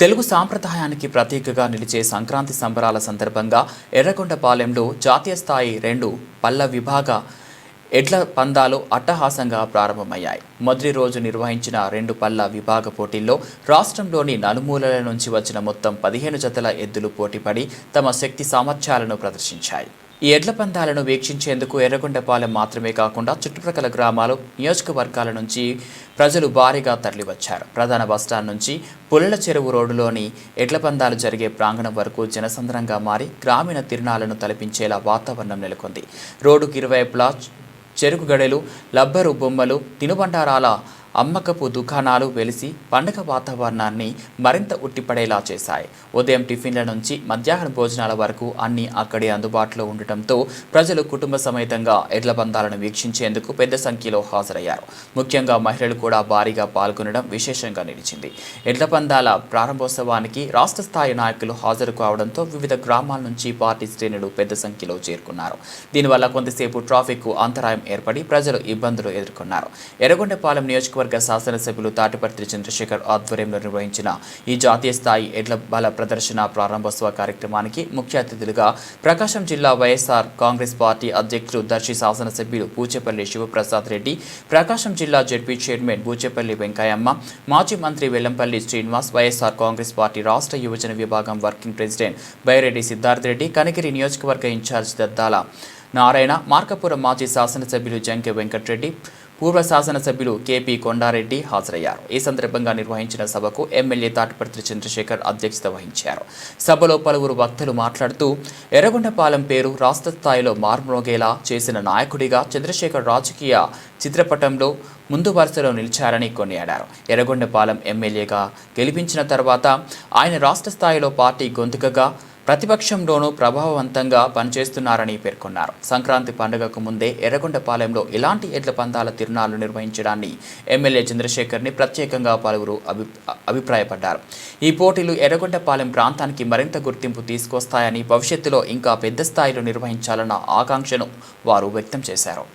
తెలుగు సాంప్రదాయానికి ప్రతీకగా నిలిచే సంక్రాంతి సంబరాల సందర్భంగా ఎర్రగొండపాలెంలో జాతీయ స్థాయి రెండు పల్ల విభాగ ఎడ్ల పందాలు అట్టహాసంగా ప్రారంభమయ్యాయి. మొదటి రోజు నిర్వహించిన రెండు పల్ల విభాగ పోటీల్లో రాష్ట్రంలోని నలుమూలల నుంచి వచ్చిన మొత్తం పదిహేను జతల ఎద్దులు పోటీపడి తమ శక్తి సామర్థ్యాలను ప్రదర్శించాయి. ఈ ఎడ్ల పందాలను వీక్షించేందుకు ఎర్రగొండపాలెం మాత్రమే కాకుండా చుట్టుప్రక్కల గ్రామాలు నియోజకవర్గాల నుంచి ప్రజలు భారీగా తరలివచ్చారు. ప్రధాన బస్టాండ్ నుంచి పుల్లల చెరువు రోడ్డులోని ఎడ్ల పందాలు జరిగే ప్రాంగణం వరకు జనసంద్రంగా మారి గ్రామీణ తిరణాలను తలపించేలా వాతావరణం నెలకొంది. రోడ్డుకి ఇరువైపులా చెరుకు గడెలు లబ్బరు బొమ్మలు తినుబండారాల అమ్మకపు దుకాణాలు వెలిసి పండగ వాతావరణాన్ని మరింత ఉట్టిపడేలా చేశాయి. ఉదయం టిఫిన్ల నుంచి మధ్యాహ్న భోజనాల వరకు అన్నీ అక్కడే అందుబాటులో ఉండటంతో ప్రజలు కుటుంబ సమేతంగా ఎడ్ల పందాలను వీక్షించేందుకు పెద్ద సంఖ్యలో హాజరయ్యారు. ముఖ్యంగా మహిళలు కూడా భారీగా పాల్గొనడం విశేషంగా నిలిచింది. ఎడ్ల పందాల ప్రారంభోత్సవానికి రాష్ట్ర స్థాయి నాయకులు హాజరు కావడంతో వివిధ గ్రామాల నుంచి పార్టీ శ్రేణులు పెద్ద సంఖ్యలో చేరుకున్నారు. దీనివల్ల కొంతసేపు ట్రాఫిక్ అంతరాయం ఏర్పడి ప్రజలు ఇబ్బందులు ఎదుర్కొన్నారు. ఎర్రగొండపాలెం నియోజకవర్గ శాసనసభ్యులు తాటిపర్తి చంద్రశేఖర్ ఆధ్వర్యంలో నిర్వహించిన ఈ జాతీయ స్థాయి ఎడ్ల బల ప్రదర్శన ప్రారంభోత్సవ కార్యక్రమానికి ముఖ్య అతిథులుగా ప్రకాశం జిల్లా వైఎస్ఆర్ కాంగ్రెస్ పార్టీ అధ్యక్షులు దర్శి శాసనసభ్యులు పూచేపల్లి శివప్రసాద్ రెడ్డి ప్రకాశం జిల్లా జడ్పీ చైర్మన్ బూచేపల్లి వెంకయ్యమ్మ మాజీ మంత్రి వెల్లంపల్లి శ్రీనివాస్ వైఎస్ఆర్ కాంగ్రెస్ పార్టీ రాష్ట్ర యువజన విభాగం వర్కింగ్ ప్రెసిడెంట్ బైరెడ్డి సిద్ధార్థ్ రెడ్డి కనగిరి నియోజకవర్గ ఇన్ఛార్జ్ దద్దాల నారాయణ మార్కపురం మాజీ శాసనసభ్యులు జంకె వెంకటరెడ్డి పూర్వ శాసనసభ్యులు కేపీ కొండారెడ్డి హాజరయ్యారు. ఈ సందర్భంగా నిర్వహించిన సభకు ఎమ్మెల్యే తాటిపర్తి చంద్రశేఖర్ అధ్యక్షత వహించారు. సభలో పలువురు వక్తలు మాట్లాడుతూ ఎర్రగొండపాలెం పేరు రాష్ట్ర స్థాయిలో మార్మోగేలా చేసిన నాయకుడిగా చంద్రశేఖర్ రాజకీయ చిత్రపటంలో ముందు వరుసలో నిలిచారని కొనియాడారు. ఎర్రగొండపాలెం ఎమ్మెల్యేగా గెలిపించిన తర్వాత ఆయన రాష్ట్ర స్థాయిలో పార్టీ గొంతుకగా ప్రతిపక్షంలోనూ ప్రభావవంతంగా పనిచేస్తున్నారని పేర్కొన్నారు. సంక్రాంతి పండుగకు ముందే ఎర్రగొండపాలెంలో ఇలాంటి ఎడ్ల పందాల తిరునాళ్ళు నిర్వహించడాన్ని ఎమ్మెల్యే చంద్రశేఖర్ని ప్రత్యేకంగా పలువురు అభి అభిప్రాయపడ్డారు. ఈ పోటీలు ఎర్రగొండపాలెం ప్రాంతానికి మరింత గుర్తింపు తీసుకొస్తాయని భవిష్యత్తులో ఇంకా పెద్ద స్థాయిలో నిర్వహించాలన్న ఆకాంక్షను వారు వ్యక్తం చేశారు.